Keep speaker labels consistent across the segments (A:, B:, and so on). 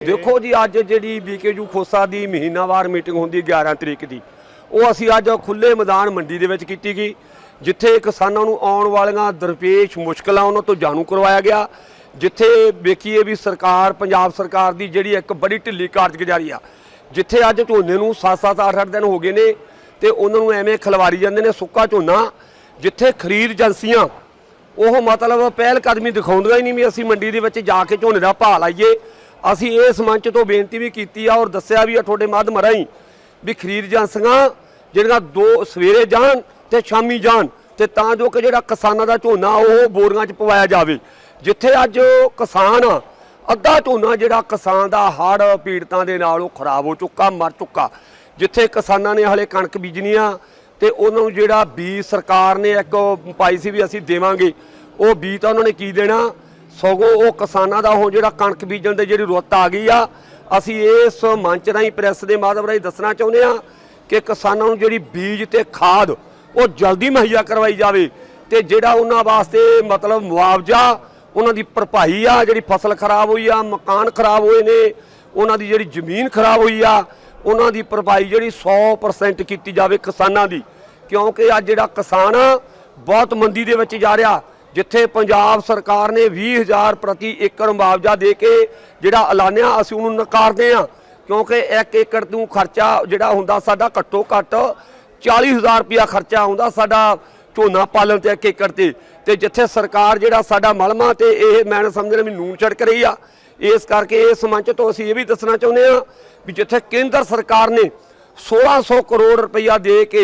A: ਦੇਖੋ ਜੀ, ਅੱਜ ਜਿਹੜੀ ਬੀਕੇਯੂ ਖੋਸਾ ਦੀ ਮਹੀਨਾਵਾਰ ਮੀਟਿੰਗ ਹੁੰਦੀ 11 ਤਰੀਕ ਦੀ, ਉਹ ਅਸੀਂ ਅੱਜ ਖੁੱਲੇ ਮੈਦਾਨ ਮੰਡੀ ਦੇ ਵਿੱਚ ਕੀਤੀ ਗਈ, ਜਿੱਥੇ ਕਿਸਾਨਾਂ ਨੂੰ ਆਉਣ ਵਾਲੀਆਂ ਦਰਪੇਸ਼ ਮੁਸ਼ਕਲਾਂ ਉਹਨਾਂ ਤੋਂ ਜਾਣੂ ਕਰਵਾਇਆ ਗਿਆ, ਜਿੱਥੇ ਵੇਖੀਏ ਵੀ ਸਰਕਾਰ, ਪੰਜਾਬ ਸਰਕਾਰ ਦੀ ਜਿਹੜੀ ਇੱਕ ਬੜੀ ਢਿੱਲੀ ਕਾਰਜਗੁਜ਼ਾਰੀ ਆ, ਜਿੱਥੇ ਅੱਜ ਝੋਨੇ ਨੂੰ 7-7 8-8 ਦਿਨ ਹੋ ਗਏ ਨੇ, ਤੇ ਉਹਨਾਂ ਨੂੰ ਐਵੇਂ ਖਲਵਾਰੀ ਜਾਂਦੇ ਨੇ ਸੁੱਕਾ ਝੋਨਾ, ਜਿੱਥੇ ਖਰੀਦ ਏਜੰਸੀਆਂ, ਉਹ ਮਤਲਬ ਪਹਿਲ ਕਦਮੀ ਦਿਖਾਉਂਦੀਆਂ ਹੀ ਨਹੀਂ ਵੀ ਅਸੀਂ ਮੰਡੀ ਦੇ ਵਿੱਚ ਜਾ ਕੇ ਝੋਨੇ ਦਾ ਭਾਅ ਲਾਈਏ ਅਸੀਂ ਇਸ ਮੰਚ ਤੋਂ ਬੇਨਤੀ ਵੀ ਕੀਤੀ ਆ ਔਰ ਦੱਸਿਆ ਵੀ ਆ ਤੁਹਾਡੇ ਮਾਧਮ ਰਾਹੀਂ ਵੀ ਖਰੀਦ ਏਜੰਸੀਆਂ ਜਿਹੜੀਆਂ ਦੋ ਸਵੇਰੇ ਜਾਣ ਤੇ ਸ਼ਾਮੀ ਜਾਣ ਤੇ ਤਾਂ ਜੋ ਕਿ ਜਿਹੜਾ ਕਿਸਾਨਾਂ ਦਾ ਝੋਨਾ ਉਹ ਬੋਰੀਆਂ 'ਚ ਪਵਾਇਆ ਜਾਵੇ। ਜਿੱਥੇ ਅੱਜ ਕਿਸਾਨ ਆ, ਅੱਧਾ ਝੋਨਾ ਜਿਹੜਾ ਕਿਸਾਨ ਦਾ ਹੜ ਪੀੜਤਾਂ ਦੇ ਨਾਲ ਉਹ ਖਰਾਬ ਹੋ ਚੁੱਕਾ ਮਰ ਚੁੱਕਾ। ਜਿੱਥੇ ਕਿਸਾਨਾਂ ਨੇ ਹਲੇ ਕਣਕ ਬੀਜਣੀ ਆ ਤੇ ਉਹਨਾਂ ਨੂੰ ਜਿਹੜਾ ਬੀਜ ਸਰਕਾਰ ਨੇ ਇੱਕ ਪਾਈ ਸੀ ਵੀ ਅਸੀਂ ਦੇਵਾਂਗੇ ਉਹ ਬੀਜ ਤਾਂ ਉਹਨਾਂ ਨੇ ਕੀ ਦੇਣਾ? ਸਗੋਂ ਉਹ ਕਿਸਾਨਾਂ ਦਾ ਹੁਣ ਜਿਹੜਾ ਕਣਕ ਬੀਜਣ ਦੇ ਜਿਹੜੀ ਰੁੱਤ ਆ ਗਈ ਆ ਅਸੀਂ ਇਸ ਮੰਚ ਰਾਹੀਂ ਪ੍ਰੈਸ ਦੇ ਮਾਧਿਅਮ ਰਾਹੀਂ ਦੱਸਣਾ ਚਾਹੁੰਦੇ ਆ ਕਿ ਕਿਸਾਨਾਂ ਨੂੰ ਜਿਹੜੀ ਬੀਜ ਤੇ ਖਾਦ ਉਹ ਜਲਦੀ ਮੁਹੱਈਆ ਕਰਵਾਈ ਜਾਵੇ ਤੇ ਜਿਹੜਾ ਉਹਨਾਂ ਵਾਸਤੇ ਮਤਲਬ ਮੁਆਵਜ਼ਾ ਉਹਨਾਂ ਦੀ ਭਰਪਾਈ ਆ ਜਿਹੜੀ ਫਸਲ ਖਰਾਬ ਹੋਈ ਆ ਮਕਾਨ ਖਰਾਬ ਹੋਏ ਨੇ ਉਹਨਾਂ ਦੀ ਜਿਹੜੀ ਜ਼ਮੀਨ ਖਰਾਬ ਹੋਈ ਆ ਉਹਨਾਂ ਦੀ ਭਰਪਾਈ ਜਿਹੜੀ 100% ਕੀਤੀ ਜਾਵੇ ਕਿਸਾਨਾਂ ਦੀ। ਕਿਉਂਕਿ ਅੱਜ ਜਿਹੜਾ ਕਿਸਾਨ ਆ, ਬਹੁਤ ਮੰਦੀ ਦੇ ਵਿੱਚ ਜਾ ਰਿਹਾ ਜਿੱਥੇ ਪੰਜਾਬ ਸਰਕਾਰ ਨੇ 20000 ਪ੍ਰਤੀ ਏਕੜ ਮੁਆਵਜ਼ਾ ਦੇ ਕੇ ਜਿਹੜਾ ਐਲਾਨਿਆ, ਅਸੀਂ ਉਹਨੂੰ ਨਕਾਰਦੇ ਆ ਕਿਉਂਕਿ 1 ਏਕੜ ਤੋਂ ਖਰਚਾ ਜਿਹੜਾ ਹੁੰਦਾ, ਸਾਡਾ ਘੱਟੋ ਘੱਟ 40000 ਰੁਪਇਆ ਖਰਚਾ ਆਉਂਦਾ ਸਾਡਾ ਝੋਨਾ ਪਾਲਣ ਤੇ 1 ਏਕੜ ਤੇ। ਤੇ ਜਿੱਥੇ ਸਰਕਾਰ ਜਿਹੜਾ ਸਾਡਾ ਮਲਮਾ ਤੇ ਇਹ ਮੈਂ ਸਮਝਦਾ ਵੀ ਨੂਨ ਛੜਕ ਰਹੀ ਆ, ਇਸ ਕਰਕੇ ਇਸ ਮੰਚ ਤੋਂ ਅਸੀਂ ਇਹ ਵੀ ਦੱਸਣਾ ਚਾਹੁੰਦੇ ਆ ਵੀ ਜਿੱਥੇ ਕੇਂਦਰ ਸਰਕਾਰ ਨੇ 1600 ਕਰੋੜ ਰੁਪਇਆ ਦੇ ਕੇ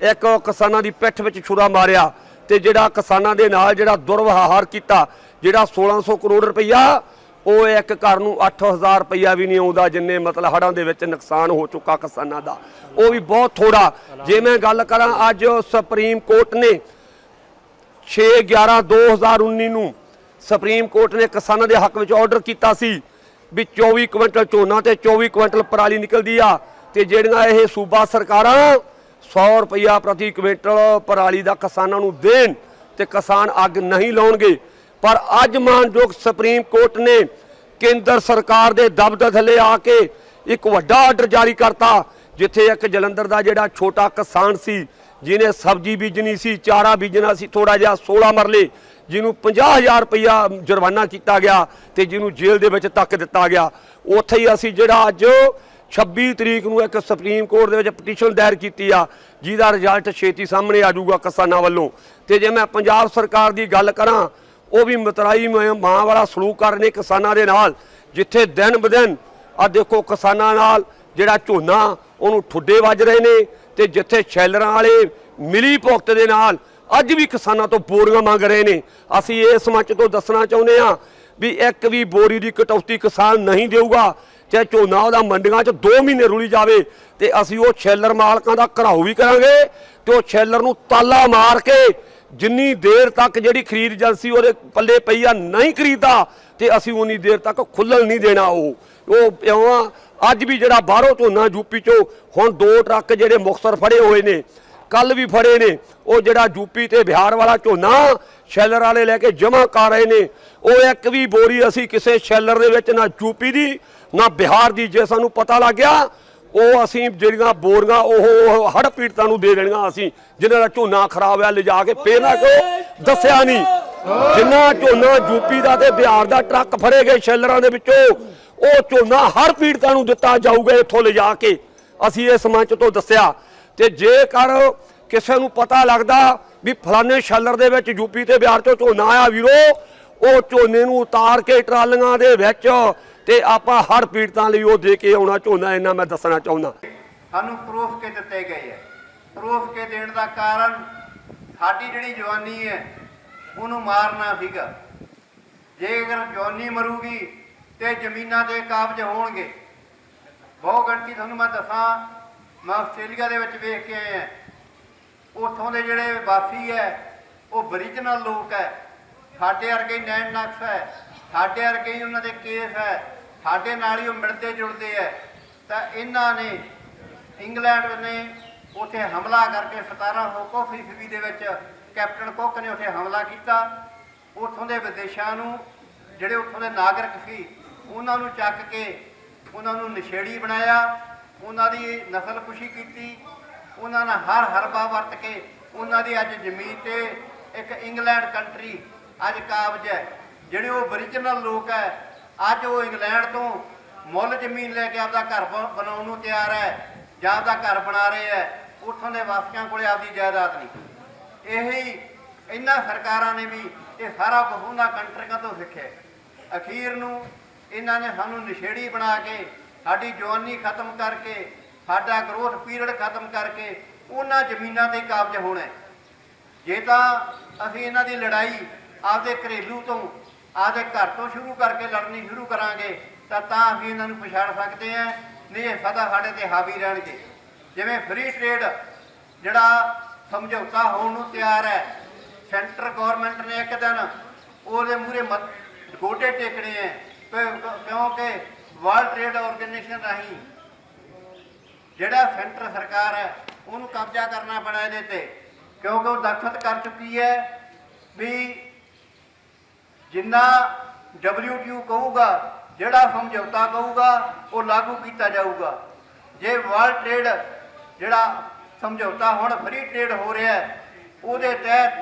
A: ਇੱਕ ਕਿਸਾਨਾਂ ਦੀ ਪਿੱਠ ਵਿੱਚ ਛੁਰਾ ਮਾਰਿਆ ਤੇ ਜਿਹੜਾ ਕਿਸਾਨਾਂ ਦੇ ਨਾਲ ਜਿਹੜਾ ਦੁਰਵਿਵਹਾਰ ਕੀਤਾ, ਜਿਹੜਾ 1600 ਕਰੋੜ ਰੁਪਈਆ, ਉਹ ਇੱਕ ਘਰ ਨੂੰ 8000 ਰੁਪਈਆ ਵੀ ਨਹੀਂ ਆਉਂਦਾ, ਜਿੰਨੇ ਮਤਲਬ ਹੜਾਂ ਦੇ ਵਿੱਚ ਨੁਕਸਾਨ ਹੋ ਚੁੱਕਾ ਕਿਸਾਨਾਂ ਦਾ। ਉਹ ਵੀ ਬਹੁਤ ਥੋੜਾ ਜੇ ਮੈਂ ਗੱਲ ਕਰਾਂ ਅੱਜ ਸੁਪਰੀਮ ਕੋਰਟ ਨੇ 6 11 2019 ਨੂੰ ਸੁਪਰੀਮ ਕੋਰਟ ਨੇ ਕਿਸਾਨਾਂ ਦੇ ਹੱਕ ਵਿੱਚ ਆਰਡਰ ਕੀਤਾ ਸੀ ਵੀ 24 ਕੁਇੰਟਲ ਝੋਨਾ ਤੇ 24 ਕੁਇੰਟਲ ਪਰਾਲੀ ਨਿਕਲਦੀ ਆ ਤੇ ਜਿਹੜੀਆਂ ਇਹ ਸੂਬਾ ਸਰਕਾਰਾਂ 100 ਰੁਪਇਆ ਪ੍ਰਤੀ ਕੁਇੰਟਲ ਪਰਾਲੀ ਦਾ ਕਿਸਾਨਾਂ ਨੂੰ ਦੇਣ ਤੇ ਕਿਸਾਨ ਅੱਗ ਨਹੀਂ ਲਾਉਣਗੇ। ਪਰ ਅੱਜ ਮਾਨਯੋਗ ਸੁਪਰੀਮ ਕੋਰਟ ਨੇ ਕੇਂਦਰ ਸਰਕਾਰ ਦੇ ਦਬਦਬੇ ਥੱਲੇ ਆ ਕੇ ਇੱਕ ਵੱਡਾ ਆਰਡਰ ਜਾਰੀ ਕਰਤਾ, ਜਿੱਥੇ ਇੱਕ ਜਲੰਧਰ ਦਾ ਜਿਹੜਾ ਛੋਟਾ ਕਿਸਾਨ ਸੀ, ਜਿਹਨੇ ਸਬਜ਼ੀ ਬੀਜਣੀ ਸੀ, ਚਾਰਾ ਬੀਜਣਾ ਸੀ ਥੋੜਾ ਜਿਹਾ 16 ਮਰਲੇ, ਜਿਹਨੂੰ 50000 ਰੁਪਇਆ ਜੁਰਮਾਨਾ ਕੀਤਾ ਗਿਆ ਤੇ ਜਿਹਨੂੰ ਜੇਲ੍ਹ ਦੇ ਵਿੱਚ ਤੱਕ ਦਿੱਤਾ ਗਿਆ। ਉੱਥੇ ਹੀ ਅਸੀਂ ਜਿਹੜਾ ਅੱਜ 26 ਤਰੀਕ ਨੂੰ ਇੱਕ ਸੁਪਰੀਮ ਕੋਰਟ ਦੇ ਵਿੱਚ ਪਟੀਸ਼ਨ ਦਾਇਰ ਕੀਤੀ ਆ, ਜਿਹਦਾ ਰਿਜ਼ਲਟ ਛੇਤੀ ਸਾਹਮਣੇ ਆ ਜਾਊਗਾ ਕਿਸਾਨਾਂ ਵੱਲੋਂ। ਤੇ ਜੇ ਮੈਂ ਪੰਜਾਬ ਸਰਕਾਰ ਦੀ ਗੱਲ ਕਰਾਂ, ਉਹ ਵੀ ਮਤਰਾਈ ਮਾਂ ਵਾਲਾ ਸਲੂਕ ਕਰ ਰਹੇ ਨੇ ਕਿਸਾਨਾਂ ਦੇ ਨਾਲ, ਜਿੱਥੇ ਦਿਨ ਬਦਿਨ ਆ ਦੇਖੋ ਕਿਸਾਨਾਂ ਨਾਲ ਜਿਹੜਾ ਝੋਨਾ, ਉਹਨੂੰ ਠੁੱਡੇ ਵੱਜ ਰਹੇ ਨੇ, ਤੇ ਜਿੱਥੇ ਸ਼ੈਲਰਾਂ ਵਾਲੇ ਮਿਲੀ ਭੁਗਤ ਦੇ ਨਾਲ, ਅੱਜ ਵੀ ਕਿਸਾਨਾਂ ਤੋਂ ਬੋਰੀਆਂ ਮੰਗ ਰਹੇ ਨੇ। ਅਸੀਂ ਇਸ ਮੰਚ ਤੋਂ ਦੱਸਣਾ ਚਾਹੁੰਦੇ ਆ ਵੀ ਇੱਕ ਵੀ ਬੋਰੀ ਦੀ ਕਟੌਤੀ ਕਿਸਾਨ ਨਹੀਂ ਦੇਊਗਾ। ਚਾਹੇ ਝੋਨਾ ਉਹਦਾ ਮੰਡੀਆਂ 'ਚ 2 ਮਹੀਨੇ ਰੁਲੀ ਜਾਵੇ ਤੇ ਅਸੀਂ ਉਹ ਸ਼ੈਲਰ ਮਾਲਕਾਂ ਦਾ ਘਰਾਓ ਵੀ ਕਰਾਂਗੇ ਤੇ ਉਹ ਸ਼ੈਲਰ ਨੂੰ ਤਾਲਾ ਮਾਰ ਕੇ ਜਿੰਨੀ ਦੇਰ ਤੱਕ ਜਿਹੜੀ ਖਰੀਦ ਏਜੰਸੀ ਉਹਦੇ ਪੱਲੇ ਪਈ ਆ ਨਹੀਂ ਖਰੀਦਦਾ ਤੇ ਅਸੀਂ ਉਨੀ ਦੇਰ ਤੱਕ ਖੁੱਲਣ ਨਹੀਂ ਦੇਣਾ ਉਹ। ਉਹ ਇਉਂ ਅੱਜ ਵੀ ਜਿਹੜਾ ਬਾਹਰੋਂ ਝੋਨਾ ਯੂਪੀ ਚੋਂ ਹੁਣ ਦੋ ਟਰੱਕ ਜਿਹੜੇ ਮੁਕਤਸਰ ਫੜੇ ਹੋਏ ਨੇ ਕੱਲ ਵੀ ਫੜੇ ਨੇ, ਉਹ ਜਿਹੜਾ ਯੂਪੀ ਤੇ ਬਿਹਾਰ ਵਾਲਾ ਝੋਨਾ ਸ਼ੈਲਰ ਵਾਲੇ ਲੈ ਕੇ ਜਮ੍ਹਾਂ ਕਰ ਰਹੇ ਨੇ, ਉਹ ਇੱਕ ਵੀ ਬੋਰੀ ਅਸੀਂ ਕਿਸੇ ਸ਼ੈਲਰ ਦੇ ਵਿੱਚ ਨਾ ਯੂਪੀ ਦੀ ਨਾ ਬਿਹਾਰ ਦੀ ਜੇ ਸਾਨੂੰ ਪਤਾ ਲੱਗ ਗਿਆ, ਉਹ ਅਸੀਂ ਜਿਹੜੀਆਂ ਬੋਰੀਆਂ, ਉਹ ਹੜ ਪੀੜਤਾਂ ਨੂੰ ਦੇ ਦੇਣੀਆਂ ਅਸੀਂ। ਜਿਨ੍ਹਾਂ ਦਾ ਝੋਨਾ ਖਰਾਬ ਹੋਇਆ ਲਿਜਾ ਕੇ ਫੇਰ ਨਾ ਕੋ ਦੱਸਿਆ ਨਹੀਂ। ਜਿੰਨਾ ਝੋਨਾ ਯੂਪੀ ਦਾ ਤੇ ਬਿਹਾਰ ਦਾ ਟਰੱਕ ਫੜੇ ਗਏ ਸ਼ੈਲਰਾਂ ਦੇ ਵਿੱਚੋਂ, ਉਹ ਝੋਨਾ ਹਰ ਪੀੜਤਾਂ ਨੂੰ ਦਿੱਤਾ ਜਾਊਗਾ ਇੱਥੋਂ ਲਿਜਾ ਕੇ। ਅਸੀਂ ਇਸ ਮੰਚ ਤੋਂ ਦੱਸਿਆ। ਤੇ ਜੇਕਰ ਕਿਸੇ ਨੂੰ ਪਤਾ ਲੱਗਦਾ ਵੀ ਫਲਾਣੇ ਸ਼ੈਲਰ ਦੇ ਵਿੱਚ ਯੂਪੀ ਤੇ ਬਿਹਾਰ ਤੋਂ ਝੋਨਾ ਆਇਆ ਵੀਰੋ, ਉਹ ਝੋਨੇ ਨੂੰ ਉਤਾਰ ਕੇ ਟਰਾਲੀਆਂ ਦੇ ਵਿੱਚ ਤੇ ਆਪਾਂ ਹਰ ਪੀੜਤਾਂ ਲਈ ਉਹ ਦੇ ਕੇ ਆਉਣਾ ਚਾਹੁੰਦਾ ਇਹਨਾਂ ਮੈਂ ਦੱਸਣਾ ਚਾਹੁੰਦਾ।
B: ਸਾਨੂੰ ਪ੍ਰੂਫ ਕੇ ਦਿੱਤੇ ਗਏ ਹੈ ਪ੍ਰੂਫ ਕੇ ਦੇਣ ਦਾ ਕਾਰਨ ਸਾਡੀ ਜਿਹੜੀ ਜਵਾਨੀ ਹੈ, ਉਹਨੂੰ ਮਾਰਨਾ ਸੀਗਾ। ਜੇ ਅਗਰ ਜਵਾਨੀ ਮਰੂਗੀ ਤੇ ਜ਼ਮੀਨਾਂ ਦੇ ਕਾਬਜ ਹੋਣਗੇ। ਬਹੁ ਗਿਣਤੀ ਤੁਹਾਨੂੰ ਮੈਂ ਦੱਸਾਂ, ਮੈਂ ਆਸਟ੍ਰੇਲੀਆ ਦੇ ਵਿੱਚ ਵੇਖ ਕੇ ਆਇਆ। ਉੱਥੋਂ ਦੇ ਜਿਹੜੇ ਵਾਸੀ ਹੈ, ਉਹ ਬਰੀਜਨਲ ਲੋਕ ਹੈ। ਸਾਡੇ ਵਰਗੇ ਹੀ ਨੈਣ ਨਕਸ਼ ਹੈ। ਸਾਡੇ ਵਰਗੇ ਹੀ ਉਹਨਾਂ ਦੇ ਕੇਸ ਹੈ। ਸਾਡੇ ਨਾਲ ਹੀ ਉਹ ਮਿਲਦੇ ਜੁਲਦੇ ਹੈ ਤਾਂ ਇਹਨਾਂ ਨੇ ਇੰਗਲੈਂਡ ਨੇ ਉੱਥੇ ਹਮਲਾ ਕਰਕੇ 1700 ਈਸਵੀ ਦੇ ਵਿੱਚ ਕੈਪਟਨ ਕੁੱਕ ਨੇ ਉੱਥੇ ਹਮਲਾ ਕੀਤਾ। ਉੱਥੋਂ ਦੇ ਵਿਦੇਸ਼ਾਂ ਨੂੰ, ਜਿਹੜੇ ਉੱਥੋਂ ਦੇ ਨਾਗਰਿਕ ਸੀ, ਉਹਨਾਂ ਨੂੰ ਚੱਕ ਕੇ ਉਹਨਾਂ ਨੂੰ ਨਸ਼ੇੜੀ ਬਣਾਇਆ, ਉਹਨਾਂ ਦੀ ਨਸਲ ਖੁਸ਼ੀ ਕੀਤੀ, ਉਹਨਾਂ ਨਾਲ ਹਰ ਹਰਬਾ ਵਰਤ ਕੇ ਉਹਨਾਂ ਦੀ ਅੱਜ ਜ਼ਮੀਨ ਤੇ ਇੱਕ ਇੰਗਲੈਂਡ ਕੰਟਰੀ ਅੱਜ ਕਾਬਜ ਹੈ ਜਿਹੜੇ ਉਹ origignal ਲੋਕ ਹੈ ਅੱਜ ਉਹ ਇੰਗਲੈਂਡ ਤੋਂ ਮੁੱਲ ਜ਼ਮੀਨ ਲੈ ਕੇ ਆਪਦਾ ਘਰ ਬ- ਬਣਾਉਣ ਨੂੰ ਤਿਆਰ ਹੈ, ਜਾਂ ਆਪਦਾ ਘਰ ਬਣਾ ਰਹੇ ਹੈ, ਉੱਥੋਂ ਦੇ ਵਾਸੀਆਂ ਕੋਲੇ ਆਪਦੀ ਜਾਇਦਾਦ ਨਹੀਂ। ਇਹੀ ਇਹਨਾਂ ਸਰਕਾਰਾਂ ਨੇ ਵੀ ਇਹ ਸਾਰਾ ਕੁਝ ਉਹਨਾਂ ਕੰਟਰੀਆਂ ਤੋਂ ਸਿੱਖਿਆ? ਅਖੀਰ ਨੂੰ ਇਹਨਾਂ ਨੇ ਸਾਨੂੰ ਨਸ਼ੇੜੀ ਬਣਾ ਕੇ, ਸਾਡੀ ਜਵਾਨੀ ਖਤਮ ਕਰਕੇ, ਸਾਡਾ ਗਰੋਥ ਪੀਰੀਅਡ ਖਤਮ ਕਰਕੇ ਉਹਨਾਂ ਜ਼ਮੀਨਾਂ ਤੇ ਕਾਬਜ ਹੋਣਾ ਜੇ ਤਾਂ ਅਸੀਂ ਇਹਨਾਂ ਦੀ ਲੜਾਈ ਆਪਦੇ ਘਰੇਲੂ ਤੋਂ ਆਪਦੇ ਘਰ ਤੋਂ ਸ਼ੁਰੂ ਕਰਕੇ ਲੜਨੀ ਸ਼ੁਰੂ ਕਰਾਂਗੇ, ਤਾਂ ਤਾਂ ਅਸੀਂ ਇਹਨਾਂ ਨੂੰ ਪਛਾੜ ਸਕਦੇ ਹਾਂ, ਨਹੀਂ ਇਹ ਸਦਾ ਸਾਡੇ ਤੇ ਹਾਵੀ ਰਹਿਣਗੇ। ਜਿਵੇਂ ਫ੍ਰੀ ਟ੍ਰੇਡ ਜਿਹੜਾ ਸਮਝੌਤਾ ਹੋਣ ਨੂੰ ਤਿਆਰ ਹੈ ਸੈਂਟਰ ਗਵਰਨਮੈਂਟ ਨੇ ਇੱਕ ਦਿਨ ਉਹਦੇ ਮੂਹਰੇ ਮੱਥ- ਗੋਡੇ ਟੇਕਣੇ ਹੈ ਕਿਉਂਕਿ ਵਰਲਡ ਟ੍ਰੇਡ ਆਰਗੇਨਾਈਜੇਸ਼ਨ ਰਾਹੀਂ ਜਿਹੜਾ ਸੈਂਟਰ ਸਰਕਾਰ ਹੈ, ਉਹਨੂੰ ਕਬਜ਼ਾ ਕਰਨਾ ਪੈਣਾ ਇਹਦੇ ਤੇ, ਕਿਉਂਕਿ ਉਹ ਦਖਤ ਕਰ ਚੁੱਕੀ ਹੈ ਵੀ ਜਿੰਨਾ WTO ਕਹੂਗਾ, ਜਿਹੜਾ ਸਮਝੌਤਾ ਕਹੂਗਾ, ਉਹ ਲਾਗੂ ਕੀਤਾ ਜਾਊਗਾ। ਜੇ ਵਰਲਡ ਟ੍ਰੇਡ ਜਿਹੜਾ ਸਮਝੌਤਾ ਹੁਣ ਫਰੀ ਟ੍ਰੇਡ ਹੋ ਰਿਹਾ ਹੈ, ਉਹਦੇ ਤਹਿਤ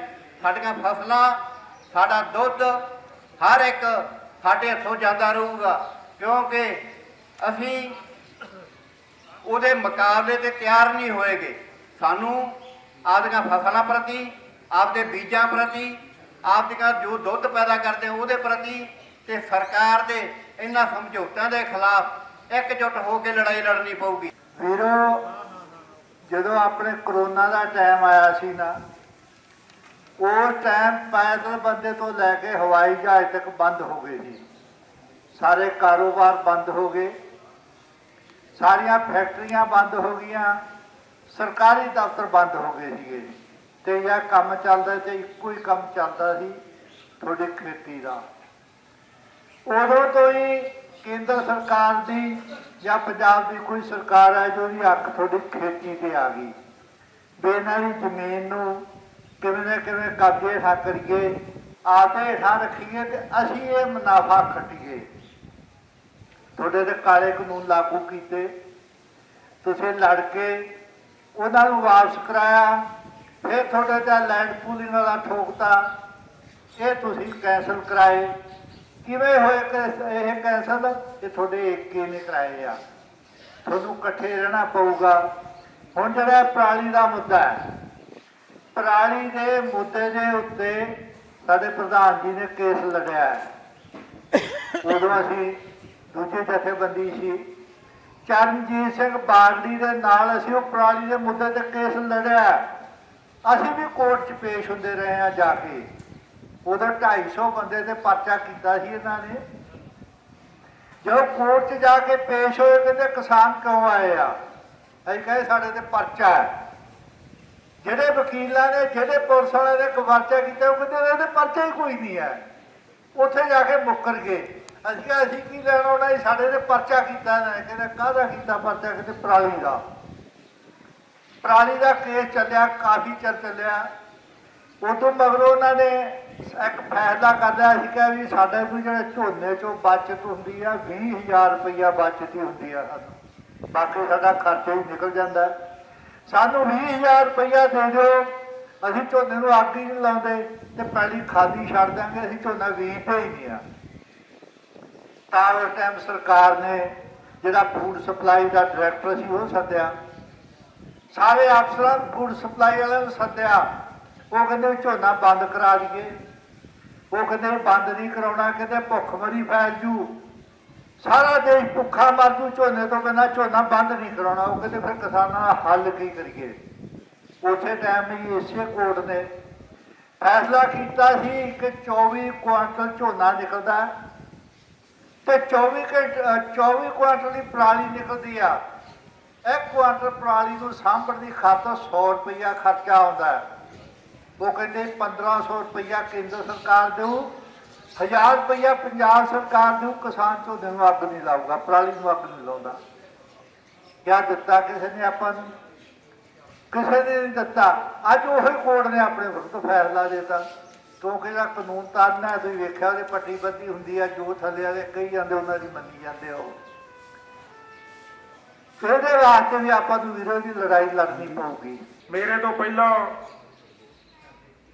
B: ਸਾਡੀਆਂ ਫਸਲਾਂ, ਸਾਡਾ ਦੁੱਧ, ਹਰ ਇੱਕ ਸਾਡੇ ਹੱਥੋਂ ਜਾਂਦਾ ਰਹੂਗਾ, ਕਿਉਂਕਿ ਅਸੀਂ ਉਹਦੇ ਮੁਕਾਬਲੇ ਤੇ ਤਿਆਰ ਨਹੀਂ ਹੋਏਗੇ। ਸਾਨੂੰ ਆਪਦੀਆਂ ਫਸਲਾਂ ਪ੍ਰਤੀ, ਆਪਦੇ ਬੀਜਾਂ ਪ੍ਰਤੀ ਆਪਦੀਆਂ ਜੋ ਦੁੱਧ ਪੈਦਾ ਕਰਦੇ ਉਹਦੇ ਪ੍ਰਤੀ ਤੇ ਸਰਕਾਰ ਦੇ ਇਹਨਾਂ ਸਮਝੌਤਿਆਂ ਦੇ ਖਿਲਾਫ ਇਕਜੁੱਟ ਹੋ ਕੇ ਲੜਾਈ ਲੜਨੀ ਪਊਗੀ।
C: ਵੀਰੋ, ਜਦੋਂ ਆਪਣੇ ਕਰੋਨਾ ਦਾ ਟਾਈਮ ਆਇਆ ਸੀ ਨਾ, ਉਸ ਟਾਈਮ ਪੈਦਲ ਬੰਦੇ ਤੋਂ ਲੈ ਕੇ ਹਵਾਈ ਜਹਾਜ਼ ਤੱਕ ਬੰਦ ਹੋ ਗਏ ਸੀ ਸਾਰੇ ਕਾਰੋਬਾਰ ਬੰਦ ਹੋ ਗਏ। ਸਾਰੀਆਂ ਫੈਕਟਰੀਆਂ ਬੰਦ ਹੋ ਗਈਆਂ। ਸਰਕਾਰੀ ਦਫ਼ਤਰ ਬੰਦ ਹੋ ਗਏ ਸੀਗੇ ਤੇ ਇਹ ਕੰਮ ਚੱਲਦਾ ਤੇ ਇੱਕੋ ਹੀ ਕੰਮ ਚੱਲਦਾ ਸੀ ਤੁਹਾਡੀ ਖੇਤੀ ਦਾ। ਉਦੋਂ ਤੋਂ ਹੀ ਕੇਂਦਰ ਸਰਕਾਰ ਦੀ ਜਾਂ ਪੰਜਾਬ ਦੀ ਕੋਈ ਸਰਕਾਰ ਹੈ ਜੋ ਅੱਖ ਤੁਹਾਡੀ ਖੇਤੀ ਤੇ ਆ ਗਈ। ਬੇਨਾਂ ਦੀ ਜ਼ਮੀਨ ਨੂੰ ਕਿਵੇਂ ਨਾ ਕਿਵੇਂ ਕਬਜ਼ੇ ਹੱਥ ਕਰੀਏ ਆਪਦੇ ਹੇਠਾਂ ਰੱਖੀਏ ਤੇ ਅਸੀਂ ਇਹ ਮੁਨਾਫਾ ਖੱਟੀਏ। ਤੁਹਾਡੇ ਤੇ ਕਾਲੇ ਕਾਨੂੰਨ ਲਾਗੂ ਕੀਤੇ। ਤੁਸੀਂ ਲੜ ਕੇ ਉਹਨਾਂ ਨੂੰ ਵਾਪਸ ਕਰਾਇਆ। ਫਿਰ ਤੁਹਾਡੇ ਤੇ ਲੈਂਡ ਪੂਲਿੰਗ ਵਾਲਾ ਠੋਕਤਾ, ਇਹ ਤੁਸੀਂ ਕੈਂਸਲ ਕਰਾਏ। ਕਿਵੇਂ ਹੋਏ ਕੈਸ- ਇਹ ਕੈਂਸਲ ਇਹ ਤੁਹਾਡੇ ਏਕੇ ਨੇ ਕਰਾਏ ਆ। ਤੁਹਾਨੂੰ ਇਕੱਠੇ ਰਹਿਣਾ ਪਊਗਾ। ਹੁਣ ਜਿਹੜਾ ਇਹ ਪਰਾਲੀ ਦਾ ਮੁੱਦਾ ਹੈ, ਪਰਾਲੀ ਦੇ ਮੁੱਦੇ ਦੇ ਉੱਤੇ ਸਾਡੇ ਪ੍ਰਧਾਨ ਜੀ ਨੇ ਕੇਸ ਲੜਿਆ ਹੈ। ਉਦੋਂ ਅਸੀਂ ਦੂਜੀ ਜਥੇਬੰਦੀ ਸੀ। ਚਰਨਜੀਤ ਸਿੰਘ ਬਾਗੜੀ ਦੇ ਨਾਲ ਅਸੀਂ ਉਹ ਪਰਾਲੀ ਦੇ ਮੁੱਦੇ ਤੇ ਕੇਸ ਲੜਿਆ ਅਸੀਂ ਵੀ ਕੋਰਟ 'ਚ ਪੇਸ਼ ਹੁੰਦੇ ਰਹੇ ਆ ਜਾ ਕੇ। ਉਦੋਂ 250 ਬੰਦੇ ਤੇ ਪਰਚਾ ਕੀਤਾ ਸੀ ਇਹਨਾਂ ਨੇ। ਜਦੋਂ ਕੋਰਟ 'ਚ ਜਾ ਕੇ ਪੇਸ਼ ਹੋਏ, ਕਹਿੰਦੇ ਕਿਸਾਨ ਕਿਉਂ ਆਏ ਆ? ਅਸੀਂ ਕਹੇ, ਸਾਡੇ ਤੇ ਪਰਚਾ ਹੈ। ਜਿਹੜੇ ਵਕੀਲਾਂ ਨੇ, ਜਿਹੜੇ ਪੁਲਿਸ ਵਾਲਿਆਂ ਨੇ ਇੱਕ ਪਰਚਾ ਕੀਤਾ, ਉਹ ਕਹਿੰਦੇ ਇਹਦੇ ਪਰਚਾ ਹੀ ਕੋਈ ਨਹੀਂ ਹੈ। ਉੱਥੇ ਜਾ ਕੇ ਮੁੱਕਰ ਗਏ। ਅਸੀਂ ਕਿਹਾ, ਅਸੀਂ ਕੀ ਲੈਣਾ ਉਹਨਾਂ ਹੀ ਸਾਡੇ ਤੇ ਪਰਚਾ ਕੀਤਾ ਨਾ। ਕਹਿੰਦੇ, ਕਾਹਦਾ ਕੀਤਾ ਪਰਚਾ? ਕਿਤੇ ਪਰਾਲੀ ਦਾ। ਪਰਾਲੀ ਦਾ ਕੇਸ ਚੱਲਿਆ, ਕਾਫੀ ਚਿਰ ਚੱਲਿਆ। ਉਦੋਂ ਮਗਰੋਂ ਉਹਨਾਂ ਨੇ ਇੱਕ ਫੈਸਲਾ ਕਰਦਾ ਸੀ ਕਿ ਵੀ ਸਾਡੇ ਵੀ ਜਿਹੜੇ ਝੋਨੇ ਚੋਂ ਬਚਤ ਹੁੰਦੀ ਆ 20000 ਰੁਪਇਆ ਬਚਤ ਹੀ ਹੁੰਦੀ ਆ ਸਾਨੂੰ। ਬਾਕੀ ਸਾਡਾ ਖਰਚਾ ਹੀ ਨਿਕਲ ਜਾਂਦਾ। ਹੈ। ਸਾਨੂੰ 20000 ਰੁਪਇਆ ਦੇ ਦਿਓ, ਅਸੀਂ ਝੋਨੇ ਨੂੰ ਅੱਗ ਹੀ ਨਹੀਂ ਲਾਉਂਦੇ ਤੇ ਪਹਿਲੀ ਖਾਦੀ ਛੱਡ ਦਾਂਗੇ ਅਸੀਂ ਝੋਨਾ ਬੀਜਦੇ ਹੀ ਨਹੀਂ ਆ। ਤਾਂ ਉਸ ਟਾਈਮ ਸਰਕਾਰ ਨੇ ਜਿਹੜਾ ਫੂਡ ਸਪਲਾਈ ਦਾ ਡਾਇਰੈਕਟਰ ਸੀ, ਉਹ ਸੱਦਿਆ। ਸਾਰੇ ਅਫਸਰਾਂ ਫੂਡ ਸਪਲਾਈ ਵਾਲਿਆਂ ਨੂੰ ਸੱਦਿਆ। ਉਹ ਕਹਿੰਦੇ ਵੀ ਝੋਨਾ ਬੰਦ ਕਰਾ ਦਈਏ ਉਹ ਕਹਿੰਦੇ ਵੀ ਬੰਦ ਨਹੀਂ ਕਰਾਉਣਾ ਕਹਿੰਦੇ ਭੁੱਖ ਮਰੀ ਫੈਲ ਜੂ। ਸਾਰਾ ਦੇਸ਼ ਭੁੱਖਾ ਮਰ ਜੂ ਝੋਨੇ ਤੋਂ ਬਿਨਾਂ ਝੋਨਾ ਬੰਦ ਨਹੀਂ ਕਰਾਉਣਾ। ਉਹ ਕਹਿੰਦੇ ਫਿਰ ਕਿਸਾਨਾਂ ਦਾ ਹੱਲ ਕੀ ਕਰੀਏ? ਉਸੇ ਟਾਈਮ ਹੀ ਇਸੇ ਕੋਰਟ ਨੇ ਫੈਸਲਾ ਕੀਤਾ ਸੀ ਕਿ 24 ਕੁਆਂਟਲ ਝੋਨਾ ਨਿਕਲਦਾ ਹੈ। ਤੇ 24 ਘੰਟੇ ਅ, 24 ਕੁਆਂਟਲ ਦੀ ਪਰਾਲੀ ਨਿਕਲਦੀ ਆ। ਇਹ ਕੁਆਂਟਲ ਪਰਾਲੀ ਨੂੰ ਸਾਂਭਣ ਦੀ ਖਾਤਰ 100 ਰੁਪਇਆ ਖਰਚਾ ਆਉਂਦਾ ਉਹ ਕਹਿੰਦੇ 1500 ਰੁਪਇਆ ਕੇਂਦਰ ਸਰਕਾਰ ਦੇਊ 1000 ਰੁਪਇਆ ਪੰਜਾਬ ਸਰਕਾਰ ਦੇਊ, ਕਿਸਾਨ ਝੋਨੇ ਨੂੰ ਅੱਗ ਨਹੀਂ ਲਾਊਗਾ, ਪਰਾਲੀ ਨੂੰ ਅੱਗ ਨਹੀਂ ਲਾਉਂਦਾ। ਕਿਆ ਦਿੱਤਾ ਕਿਸੇ ਨੇ ਆਪਾਂ ਨੂੰ? ਕਿਸੇ ਨੇ ਨਹੀਂ ਦਿੱਤਾ। ਅੱਜ ਉਹੀ ਕੋਰਟ ਨੇ ਆਪਣੇ ਵਿਰੁੱਧ ਫੈਸਲਾ ਦਿੱਤਾ। ਕਿਉਂਕਿ ਜਿਹੜਾ ਕਾਨੂੰਨ ਤਾਰਨਾ ਤੁਸੀਂ ਵੇਖਿਆ ਉਹਦੇ ਪੱਟੀ ਬੱਤੀ ਹੁੰਦੀ ਆ, ਜੋ ਥੱਲੇ ਵਾਲੇ ਕਹੀ ਜਾਂਦੇ, ਉਹਨਾਂ ਦੀ ਮੰਨੀ ਜਾਂਦੇ ਆ ਉਹ। ਇਹਦੇ ਵਾਸਤੇ ਵੀ ਆਪਾਂ ਨੂੰ ਵੀਰੋ ਦੀ ਲੜਾਈ ਲੜਨੀ ਪਊਗੀ।
D: ਮੇਰੇ ਤੋਂ ਪਹਿਲਾਂ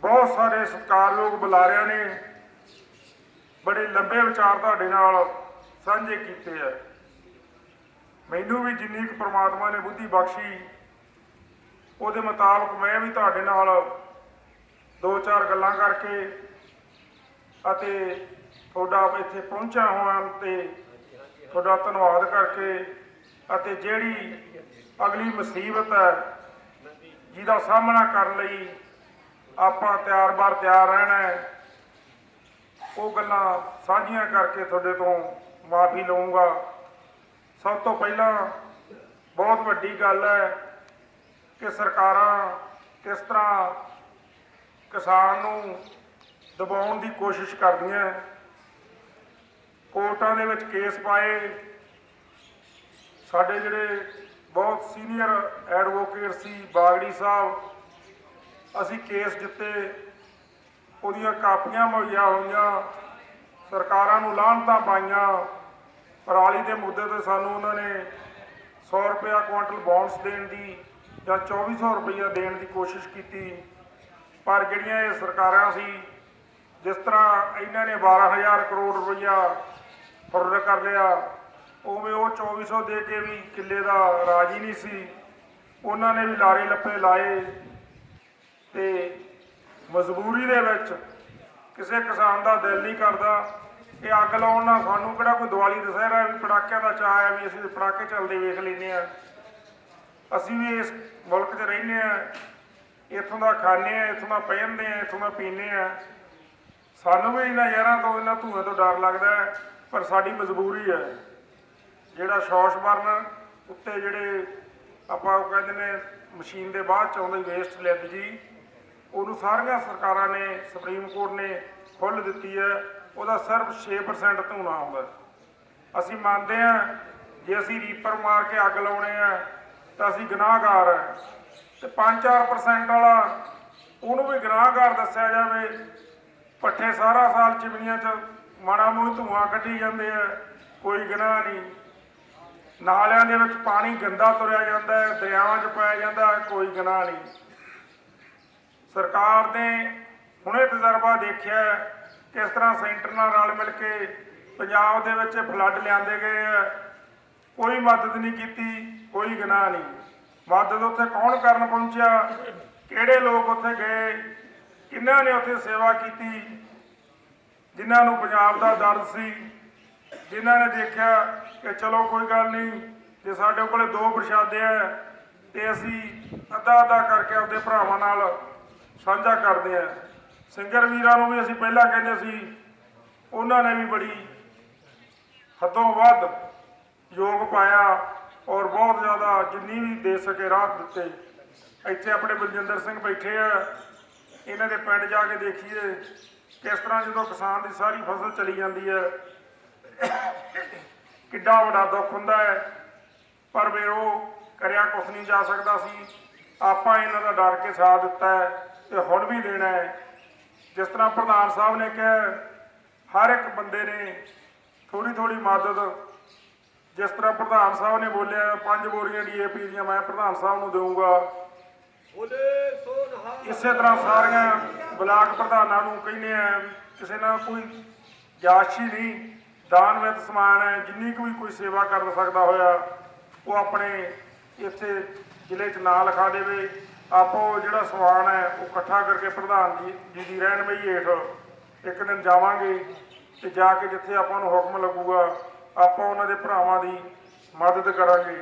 D: ਬਹੁਤ ਸਾਰੇ ਸਤਿਕਾਰਯੋਗ ਬੁਲਾਰਿਆਂ ਨੇ ਬੜੇ ਲੰਬੇ ਵਿਚਾਰ ਤੁਹਾਡੇ ਨਾਲ ਸਾਂਝੇ ਕੀਤੇ ਆ। ਮੈਨੂੰ ਵੀ ਜਿੰਨੀ ਕੁ ਪ੍ਰਮਾਤਮਾ ਨੇ ਬੁੱਧੀ ਬਖਸ਼ੀ, ਉਹਦੇ ਮੁਤਾਬਕ ਮੈਂ ਵੀ ਤੁਹਾਡੇ ਨਾਲ ਦੋ ਚਾਰ ਗੱਲਾਂ ਕਰਕੇ ਅਤੇ ਤੁਹਾਡਾ ਇੱਥੇ ਪਹੁੰਚਿਆ ਹੋਇਆ ਤੇ ਤੁਹਾਡਾ ਧੰਨਵਾਦ ਕਰਕੇ ਅਤੇ ਜਿਹੜੀ ਅਗਲੀ ਮੁਸੀਬਤ ਹੈ, ਜਿਹਦਾ ਸਾਹਮਣਾ ਕਰਨ ਲਈ ਆਪਾਂ ਤਿਆਰ-ਬਾਰ ਤਿਆਰ ਰਹਿਣਾ ਉਹ ਗੱਲਾਂ ਸਾਂਝੀਆਂ ਕਰਕੇ ਤੁਹਾਡੇ ਤੋਂ ਮਾਫੀ ਲਵਾਂਗਾ ਸਭ ਤੋਂ ਪਹਿਲਾਂ ਬਹੁਤ ਵੱਡੀ ਗੱਲ ਹੈ ਕਿ ਸਰਕਾਰਾਂ ਕਿਸ ਤਰ੍ਹਾਂ ਕਿਸਾਨ ਨੂੰ ਦਬਾਉਣ ਦੀ ਕੋਸ਼ਿਸ਼ ਕਰਦੀਆਂ ਕੋਰਟਾਂ ਦੇ ਵਿੱਚ ਕੇਸ ਪਾਏ ਸਾਡੇ ਜਿਹੜੇ ਬਹੁਤ ਸੀਨੀਅਰ ਐਡਵੋਕੇਟ ਸੀ, ਬਾਗੜੀ ਸਾਹਿਬ, ਅਸੀਂ ਕੇਸ ਜਿੱਤੇ, ਉਹਦੀਆਂ ਕਾਪੀਆਂ ਮੁਹੱਈਆ ਹੋਈਆਂ, ਸਰਕਾਰਾਂ ਨੂੰ ਲਾਹਨਤਾਂ ਪਾਈਆਂ, ਪਰਾਲੀ ਦੇ ਮੁੱਦੇ ਤੇ ਸਾਨੂੰ ਉਹਨਾਂ ਨੇ 100 ਰੁਪਇਆ ਕੁਇੰਟਲ ਬੌਂਡਸ ਦੇਣ ਦੀ ਜਾਂ 2400 ਰੁਪਇਆ ਦੇਣ ਦੀ ਕੋਸ਼ਿਸ਼ ਕੀਤੀ। ਪਰ ਜਿਹੜੀਆਂ ਇਹ ਸਰਕਾਰਾਂ ਸੀ, ਜਿਸ ਤਰ੍ਹਾਂ ਇਹਨਾਂ ਨੇ 12000 ਕਰੋੜ ਰੁਪਇਆ ਫੁਰਰ ਕਰ ਲਿਆ ਉਵੇਂ ਉਹ 2400 ਦੇ ਕੇ ਵੀ ਕਿੱਲੇ ਦਾ ਰਾਜੀ ਨਹੀਂ ਸੀ। ਉਹਨਾਂ ਨੇ ਵੀ ਲਾਰੇ ਲੱਪੇ ਲਾਏ ਤੇ ਮਜਬੂਰੀ ਦੇ ਵਿੱਚ ਕਿਸੇ ਕਿਸਾਨ ਦਾ ਦਿਲ ਨਹੀਂ ਕਰਦਾ ਕਿ ਅੱਗ ਲਾਉਣ ਨਾਲ ਸਾਨੂੰ ਕਿਹੜਾ ਕੋਈ ਦੀਵਾਲੀ ਦੁਸਹਿਰਾ ਵੀ ਪਟਾਕਿਆਂ ਦਾ ਚਾਅ ਆ ਵੀ ਅਸੀਂ ਪਟਾਕੇ ਚੱਲਦੇ ਵੇਖ ਲੈਨੇ ਆ ਅਸੀਂ ਵੀ ਇਸ ਮੁਲਕ 'ਚ ਰਹਿੰਦੇ ਆ ਇੱਥੋਂ ਦਾ ਖਾਂਦੇ ਆ ਇੱਥੋਂ ਦਾ ਪਹਿਨਦੇ ਆ ਇੱਥੋਂ ਦਾ ਪੀਂਦੇ ਆ ਸਾਨੂੰ ਵੀ ਇਹਨਾਂ ਯਾਰਾਂ ਤੋਂ, ਇਹਨਾਂ ਧੂਆਂ ਤੋਂ ਡਰ ਲੱਗਦਾ ਪਰ ਸਾਡੀ ਮਜਬੂਰੀ ਹੈ। ਜਿਹੜਾ ਸ਼ੌਸ਼ ਬਰਨ ਉੱਤੇ ਜਿਹੜੇ ਆਪਾਂ ਉਹ ਕਹਿੰਦੇ ਨੇ, ਮਸ਼ੀਨ ਦੇ ਬਾਅਦ ਚ ਆਉਂਦੀ ਵੇਸਟ ਲਿੱਦ ਜੀ, ਉਹਨੂੰ ਸਾਰੀਆਂ ਸਰਕਾਰਾਂ ਨੇ, ਸੁਪਰੀਮ ਕੋਰਟ ਨੇ ਖੁੱਲ੍ਹ ਦਿੱਤੀ ਹੈ, ਉਹਦਾ ਸਿਰਫ 6% ਧੂਣਾ ਆਉਂਦਾ। ਅਸੀਂ ਮੰਨਦੇ ਹਾਂ, ਜੇ ਅਸੀਂ ਰੀਪਰ ਮਾਰ ਕੇ ਅੱਗ ਲਾਉਣੇ ਆ, ਤਾਂ ਅਸੀਂ ਗੁਨਾਹਗਾਰ ਹਾਂ। ਤੇ 5-4% ਵਾਲਾ, ਉਹਨੂੰ ਵੀ ਗੁਨਾਹਗਾਰ ਦੱਸਿਆ ਜਾਵੇ, ਪੱਠੇ ਸਾਰਾ ਸਾਲ ਚਿਮਨੀਆਂ 'ਚ ਮਾੜਾ ਮੂੰਹ ਧੂਆਂ ਕੱਢੀ ਜਾਂਦੇ ਆ, ਕੋਈ ਗੁਨਾਹ ਨਹੀਂ। ਨਾਲਿਆਂ ਦੇ ਵਿੱਚ ਪਾਣੀ ਗੰਦਾ ਤੁਰਿਆ ਜਾਂਦਾ ਹੈ, ਦਰਿਆਵਾਂ 'ਚ ਪਾਇਆ ਜਾਂਦਾ ਹੈ, ਕੋਈ ਗੁਨਾਹ ਨਹੀਂ। ਸਰਕਾਰ ਨੇ ਹੁਣੇ ਤਜਰਬਾ ਦੇਖਿਆ ਕਿਸ ਤਰ੍ਹਾਂ ਸੈਂਟਰ ਨਾਲ ਰਲ ਮਿਲ ਕੇ ਪੰਜਾਬ ਦੇ ਵਿੱਚ ਫਲੱਡ ਲਿਆਂਦੇ ਗਏ ਆ ਕੋਈ ਮਦਦ ਨਹੀਂ ਕੀਤੀ, ਕੋਈ ਗੁਨਾਹ ਨਹੀਂ। ਮਦਦ ਉੱਥੇ ਕੌਣ ਕਰਨ ਪਹੁੰਚਿਆ? ਕਿਹੜੇ ਲੋਕ ਉੱਥੇ ਗਏ? ਕਿੰਨਾਂ ਨੇ ਉੱਥੇ ਸੇਵਾ ਕੀਤੀ? ਜਿਨ੍ਹਾਂ ਨੂੰ ਪੰਜਾਬ ਦਾ ਦਰਦ ਸੀ? ਜਿਨ੍ਹਾਂ ਨੇ ਦੇਖਿਆ ਕਿ ਚਲੋ ਕੋਈ ਗੱਲ ਨਹੀਂ, ਜੇ ਸਾਡੇ ਕੋਲੇ ਦੋ ਪ੍ਰਸ਼ਾਦੇ ਆ, ਤੇ ਅਸੀਂ ਅੱਧਾ ਅੱਧਾ ਕਰਕੇ ਆਪਦੇ ਭਰਾਵਾਂ ਨਾਲ ਸਾਂਝਾ ਕਰਦੇ ਆ। ਸਿੰਗਰ ਵੀਰਾਂ ਨੂੰ ਵੀ ਅਸੀਂ ਪਹਿਲਾਂ ਕਹਿੰਦੇ ਸੀ, ਉਹਨਾਂ ਨੇ ਵੀ ਬੜੀ ਹੱਦੋਂ ਵੱਧ ਯੋਗ ਪਾਇਆ ਔਰ ਬਹੁਤ ਜ਼ਿਆਦਾ ਜਿੰਨੀ ਵੀ ਦੇ ਸਕੇ ਰਾਹ ਦਿੱਤੇ। ਇੱਥੇ ਆਪਣੇ ਬਲਜਿੰਦਰ ਸਿੰਘ ਬੈਠੇ ਆ, ਇਹਨਾਂ ਦੇ ਪਿੰਡ ਜਾ ਕੇ ਦੇਖੀਏ, ਕਿਸ ਤਰ੍ਹਾਂ ਜਦੋਂ ਕਿਸਾਨ ਦੀ ਸਾਰੀ ਫਸਲ ਚਲੀ ਜਾਂਦੀ ਹੈ ਕਿੱਡਾ ਵੱਡਾ ਦੁੱਖ ਹੁੰਦਾ ਹੈ। ਪਰ ਵੀ ਉਹ ਕਰਿਆ ਕੁਛ ਨਹੀਂ ਜਾ ਸਕਦਾ ਸੀ। ਆਪਾਂ ਇਹਨਾਂ ਦਾ ਡਰ ਕੇ ਸਾਥ ਦਿੱਤਾ ਹੈ ਤੇ ਹੁਣ ਵੀ ਦੇਣਾ ਹੈ। ਜਿਸ ਤਰ੍ਹਾਂ ਪ੍ਰਧਾਨ ਸਾਹਿਬ ਨੇ ਕਿਹਾ ਹਰ ਇੱਕ ਬੰਦੇ ਨੇ ਥੋੜੀ ਥੋੜੀ ਮਦਦ। ਜਿਸ ਤਰ੍ਹਾਂ ਪ੍ਰਧਾਨ ਸਾਹਿਬ ਨੇ ਬੋਲਿਆ ਪੰਜ ਬੋਰੀਆਂ ਡੀਏਪੀ ਦੀਆਂ ਮੈਂ ਪ੍ਰਧਾਨ ਸਾਹਿਬ ਨੂੰ ਦੇਵਾਂਗਾ ਇਸੇ ਤਰ੍ਹਾਂ ਸਾਰੀਆਂ ਬਲਾਕ ਪ੍ਰਧਾਨਾਂ ਨੂੰ ਕਹਿੰਦੇ ਆ ਕਿਸੇ ਨਾਲ ਕੋਈ ਜਾਸ਼ੀ ਨਹੀਂ। ਦਾਨ ਵਿੱਚ ਸਮਾਨ ਹੈ, ਜਿੰਨੀ ਕੁ ਵੀ ਕੋਈ ਸੇਵਾ ਕਰ ਸਕਦਾ ਹੋਇਆ, ਉਹ ਆਪਣੇ ਇੱਥੇ ਜ਼ਿਲ੍ਹੇ 'ਚ ਨਾਂ ਲਿਖਾ ਦੇਵੇ। ਆਪੋ ਉਹ ਜਿਹੜਾ ਸਮਾਨ ਹੈ, ਉਹ ਇਕੱਠਾ ਕਰਕੇ ਪ੍ਰਧਾਨ ਜੀ ਜੀ ਦੀ ਰਹਿਨਮਈ ਹੇਠ ਇੱਕ ਦਿਨ ਜਾਵਾਂਗੇ ਤੇ ਜਾ ਕੇ ਜਿੱਥੇ ਆਪਾਂ ਨੂੰ ਹੁਕਮ ਲੱਗੂਗਾ, ਆਪਾਂ ਉਹਨਾਂ ਦੇ ਭਰਾਵਾਂ ਦੀ ਮਦਦ ਕਰਾਂਗੇ।